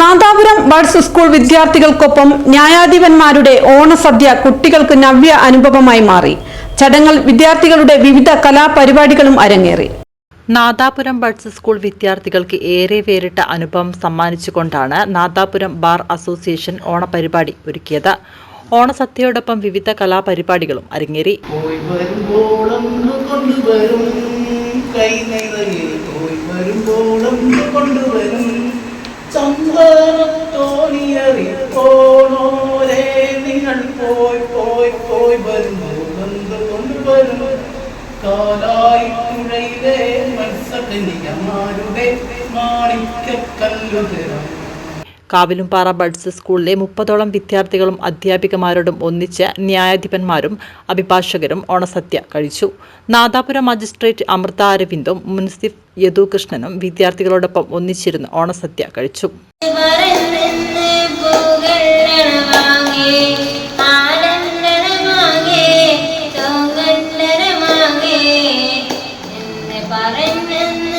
Nadapuram buds school വിദ്യാർത്ഥികൾക്കൊപ്പം ന്യായാധിപന്മാരുടെ ഓണസദ്യ കുട്ടികൾക്ക് നവ്യ അനുഭവമായി മാറി. ചടങ്ങിൽ വിദ്യാർത്ഥികളുടെ വിവിധ കലാപരിപാടികളും അരങ്ങേറി. നാദാപുരം ബഡ്സ് സ്കൂൾ വിദ്യാർത്ഥികൾക്ക് ഏറെ വേറിട്ട അനുഭവം സമ്മാനിച്ചുകൊണ്ടാണ് നാദാപുരം ബാർ അസോസിയേഷൻ ഓണപരിപാടി ഒരുക്കിയത്. ഓണസദ്യയോടൊപ്പം വിവിധ കലാപരിപാടികളും അരങ്ങേറി. കൊണ്ടുവരും. പോണോരേ നിങ്ങൾ പോയി പോയി പോയി വരുമ്പോൾ എന്ത് കൊണ്ടുവരും കാലായി പുഴയിലെ മത്സ്യകന്യകമാരുടെ മാണിക്കല്ലുതരം കാവിലുംപാറ ബഡ്സ് സ്കൂളിലെ മുപ്പതോളം വിദ്യാർത്ഥികളും അധ്യാപികമാരോടും ഒന്നിച്ച് ന്യായാധിപന്മാരും അഭിഭാഷകരും ഓണസദ്യ കഴിച്ചു. നാദാപുരം മജിസ്ട്രേറ്റ് അമൃത അരവിന്ദും മുൻസിഫ് യദുകൃഷ്ണനും വിദ്യാർത്ഥികളോടൊപ്പം ഒന്നിച്ചിരുന്ന് ഓണസദ്യ കഴിച്ചു. pare men